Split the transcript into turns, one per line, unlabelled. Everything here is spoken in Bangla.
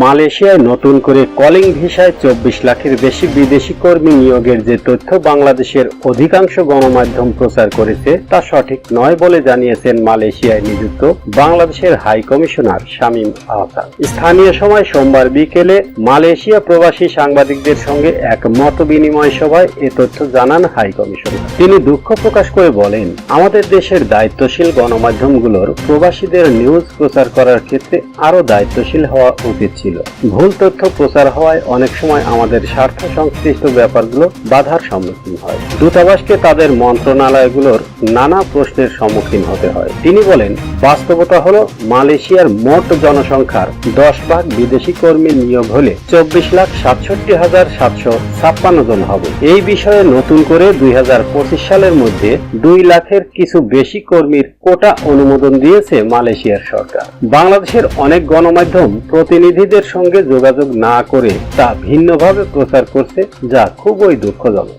মালয়েশিয়ায় নতুন করে কলিং ভিসায় চব্বিশ লাখের বেশি বিদেশি কর্মী নিয়োগের যে তথ্য বাংলাদেশের অধিকাংশ গণমাধ্যম প্রচার করেছে, তা সঠিক নয় বলে জানিয়েছেন মালয়েশিয়ায় নিযুক্ত বাংলাদেশের হাই কমিশনার শামীম আহসান। স্থানীয় সময় সোমবার বিকেলে মালয়েশিয়া প্রবাসী সাংবাদিকদের সঙ্গে এক মত বিনিময় সভায় এ তথ্য জানান হাই কমিশনার। তিনি দুঃখ প্রকাশ করে বলেন, আমাদের দেশের দায়িত্বশীল গণমাধ্যমগুলোর প্রবাসীদের নিউজ প্রচার করার ক্ষেত্রে আরও দায়িত্বশীল হওয়া উচিত ছিল। ভুল তথ্য প্রচার হওয়ায় অনেক সময় আমাদের স্বার্থ সংশ্লিষ্ট ব্যাপারগুলো বাধার সম্মুখীন হয়। দূতাবাসকে তাদের মন্ত্রণালয়গুলোর নানা প্রশ্নের সম্মুখীন হতে হয়। তিনি বলেন, বাস্তবতা হলো মালয়েশিয়ার মোট জনসংখ্যার দশ ভাগ বিদেশি কর্মী নিয়োগ হলে চব্বিশ লাখ সাতষট্টি হাজার সাতশো ছাপ্পান্ন জন হবে। এই বিষয়ে নতুন করে দুই হাজার পঁচিশ সালের মধ্যে দুই লাখের কিছু বেশি কর্মীর কোটা অনুমোদন দিয়েছে মালয়েশিয়ার সরকার। বাংলাদেশের অনেক গণমাধ্যম প্রতিনিধিদের সঙ্গে যোগাযোগ না করে তা ভিন্নভাবে প্রচার করছে যা খুবই দুঃখজনক।